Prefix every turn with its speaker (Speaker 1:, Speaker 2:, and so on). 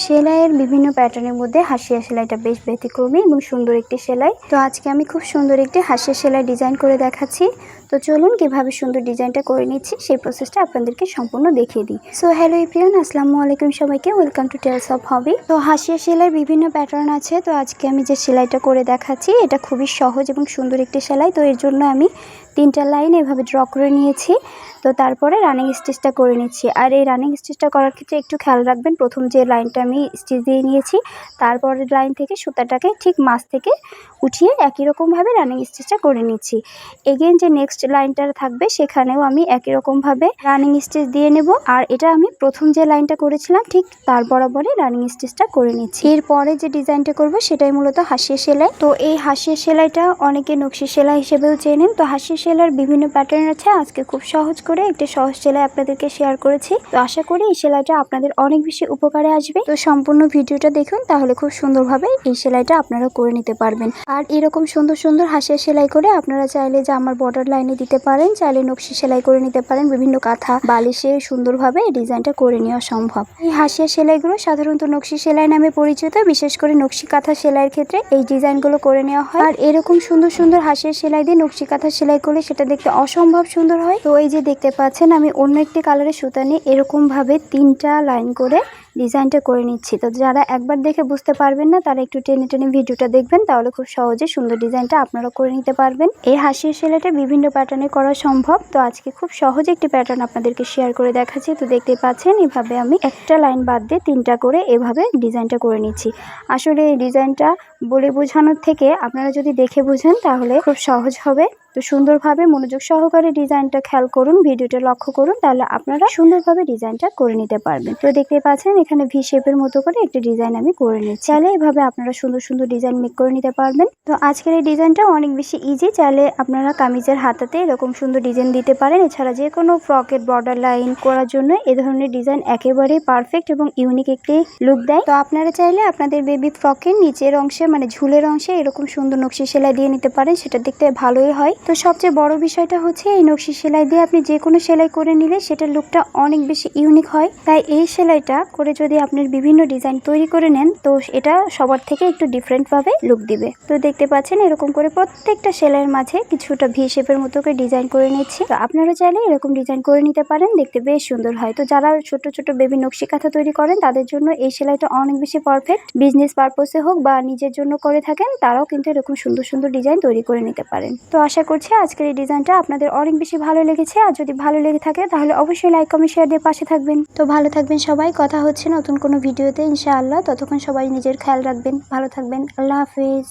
Speaker 1: সেলাইয়ের বিভিন্ন প্যাটার্নের মধ্যে হাসিয়া সেলাইটা বেশ ব্যতিক্রমী এবং সুন্দর একটি সেলাই। তো আজকে আমি খুব সুন্দর একটি হাসিয়া সেলাই ডিজাইন করে দেখাচ্ছি। তো চলুন কীভাবে সুন্দর ডিজাইনটা করে নিচ্ছি, সেই প্রসেসটা আপনাদেরকে সম্পূর্ণ দেখিয়ে দিই। সো হ্যালো ইপ্রিয়ন আসসালামু আলাইকুম সবাইকে। Welcome to tales of hobby তো হাসিয়া সেলাইয়ের বিভিন্ন প্যাটার্ন আছে। তো আজকে আমি যে সেলাইটা করে দেখাচ্ছি, এটা খুবই সহজ এবং সুন্দর একটি সেলাই। তো এর জন্য আমি তিনটা লাইন এভাবে ড্র করে নিয়েছি। তো তারপরে রানিং স্টিচটা করে নিচ্ছি। আর এই রানিং স্টিচটা করার ক্ষেত্রে একটু খেয়াল রাখবেন, প্রথম যে লাইনটা আমি স্টিচ দিয়ে নিয়েছি। তারপরের লাইন থেকে সুতাটাকে ঠিক মাছ থেকে উঠিয়ে একই রকমভাবে রানিং স্টিচটা করে নিচ্ছি। এগেন যে নেক্সট লাইনটা থাকবে সেখানেও আমি একই রকমভাবে রানিং স্টিচ দিয়ে নেব। আর এটা আমি প্রথম যে লাইনটা করেছিলাম, ঠিক তার বরাবরই রানিং স্টিচটা করে নিচ্ছি। এরপরে যে ডিজাইনটা করব সেটাই মূলত হাসিয়া সেলাই। তো এই হাসিয়া সেলাইটা অনেকে নকশি সেলাই হিসেবেও চেনেন। তো হাসিয়া সেলাইয়ের বিভিন্ন প্যাটার্ন আছে। আজকে খুব সহজ করে একটি সহজ সেলাই আপনাদেরকে শেয়ার করেছি। তো আশা করি এই সেলাইটা আপনাদের অনেক বেশি উপকারে আসবে। সম্পূর্ণ ভিডিওটা দেখুন, তাহলে খুব সুন্দরভাবে এই সেলাইটা আপনারা করে নিতে পারবেন। আর এরকম সুন্দর সুন্দর হাসিয়া সেলাই করে আপনারা চাইলে যে আমার বর্ডার লাইনে দিতে পারেন, চাইলে নকশি সেলাই করে নিতে পারেন, বিভিন্ন কাঁথা বালিশে সুন্দরভাবে এই ডিজাইনটা করে নেওয়া সম্ভব। এই হাসিয়া সেলাইগুলো সাধারণত নকশি সেলাই নামে পরিচিত, বিশেষ করে নকশি কাঁথা সেলাইয়ের ক্ষেত্রে এই ডিজাইনগুলো করে নেওয়া হয়। আর এরকম সুন্দর সুন্দর হাসিয়া সেলাই দিয়ে নকশি কাঁথা সেলাই করলে সেটা দেখতে অসম্ভব সুন্দর হয়। তো এই যে দেখতে পাচ্ছেন, আমি অন্য একটি কালারের সুতা নিয়ে এরকমভাবে তিনটা লাইন করে ডিজাইনটা করে নিচ্ছি। তো যারা একবার দেখে বুঝতে পারবেন না, তারা একটু টেনে টেনে ভিডিওটা দেখবেন, তাহলে খুব সহজে সুন্দর ডিজাইনটা আপনারা করে নিতে পারবেন। এই হাসির সেলাইটা বিভিন্ন প্যাটার্নে করা সম্ভব। তো আজকে খুব সহজে একটি প্যাটার্ন আপনাদেরকে শেয়ার করে দেখাচ্ছি। তো দেখতে পাচ্ছেন, এভাবে আমি একটা লাইন বাদ দিয়ে তিনটা করে এভাবে ডিজাইনটা করে নিচ্ছি। আসলে এই ডিজাইনটা বলে বোঝানোর থেকে আপনারা যদি দেখে বুঝেন, তাহলে খুব সহজ হবে। তো সুন্দরভাবে মনোযোগ সহকারে ডিজাইনটা খেয়াল করুন, ভিডিওটা লক্ষ্য করুন, তাহলে আপনারা সুন্দরভাবে ডিজাইনটা করে নিতে পারবেন। তো দেখতে পাচ্ছেন এখানে ভি শেপের মতো করে একটি ডিজাইন আমি করে নিচ্ছি। চাইলে এইভাবে আপনারা সুন্দর সুন্দর ডিজাইন মেক করে নিতে পারবেন। তো আজকের এই ডিজাইনটা অনেক বেশি ইজি চাইলে আপনারা কামিজের হাতাতে এরকম সুন্দর ডিজাইন দিতে পারেন। এছাড়া যে কোনো ফ্রকের বর্ডার লাইন করার জন্য এ ধরনের ডিজাইন একেবারেই পারফেক্ট এবং ইউনিক একটি লুক দেয়। তো আপনারা চাইলে আপনাদের বেবি ফ্রকের নিচের অংশে মানে ঝুলের অংশে এরকম সুন্দর নকশি সেলাই দিয়ে নিতে পারেন। সেটা দেখতে ভালোই হয়। তো সবচেয়ে বড় বিষয়টা হচ্ছে এই নকশি সেলাই দিয়ে আপনি যে কোনো সেলাই করে নিলে সেটার লুকটা অনেক বেশি ইউনিক হয়। তাই এই সেলাইটা করে যদি আপনার বিভিন্ন ডিজাইন তৈরি করে নেন, তো এটা সবার থেকে একটু ডিফারেন্টভাবে লুক দিবে। তো দেখতে পাচ্ছেন এরকম করে প্রত্যেকটা সেলাইয়ের মাঝে কিছুটা ভি শেপের মতো করে ডিজাইন করে নিচ্ছি। তো আপনারা চাইলে এরকম ডিজাইন করে নিতে পারেন, দেখতে বেশ সুন্দর হয়। তো যারা ছোট ছোট বেবি নকশি কাঁথা তৈরি করেন, তাদের জন্য এই সেলাইটা অনেক বেশি পারফেক্ট বিজনেস পারপসে হোক বা নিজের জন্য করে থাকেন, তারাও কিন্তু এরকম সুন্দর সুন্দর ডিজাইন তৈরি করে নিতে পারেন। তো আশা করছি, আজকের এই ডিজাইনটা আপনাদের অনেক বেশি ভালো লেগেছে। আর যদি ভালো লেগে থাকে, তাহলে অবশ্যই লাইক কমেন্ট শেয়ার দিয়ে পাশে থাকবেন। তো ভালো থাকবেন সবাই, কথা হচ্ছে নতুন কোনো ভিডিওতে ইনশাআল্লাহ। ততক্ষণ সবাই নিজের খেয়াল রাখবেন, ভালো থাকবেন। আল্লাহ হাফিজ।